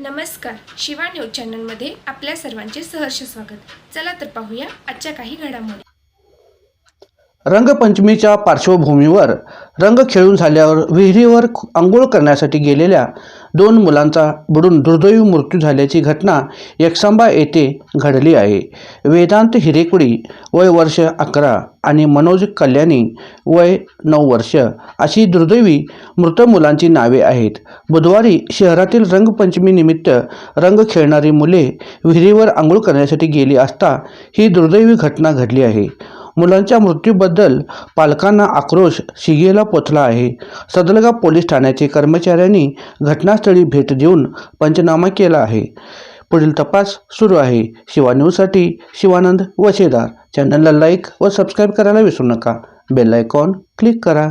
नमस्कार शिवा न्यूज चॅनलमध्ये आपल्या सर्वांचे सहर्ष स्वागत. चला तर पाहूया आजच्या काही घडामोडी. रंगपंचमीच्या पार्श्वभूमीवर रंग खेळून झाल्यावर विहिरीवर आंघोळ करण्यासाठी गेलेल्या दोन मुलांचा बुडून दुर्दैवी मृत्यू झाल्याची घटना एकसंबा येथे घडली आहे. वेदांत हिरेकुडी वय वर्ष अकरा आणि मनोज कल्याणी वय नऊ वर्ष अशी दुर्दैवी मृत मुलांची नावे आहेत. बुधवारी शहरातील रंगपंचमीनिमित्त रंग खेळणारी मुले विहिरीवर आंघोळ करण्यासाठी गेली असता ही दुर्दैवी घटना घडली आहे. मुलांच्या मृत्यूबद्दल पालकांना आक्रोश शिगेला पोचला आहे. सदलगा पोलीस ठाण्याचे कर्मचाऱ्यांनी घटनास्थळी भेट देऊन पंचनामा केला आहे. पुढील तपास सुरू आहे. शिवा न्यूजसाठी शिवानंद वशेदार. चॅनलला लाईक व सबस्क्राईब करायला विसरू नका. बेल आयकॉन क्लिक करा.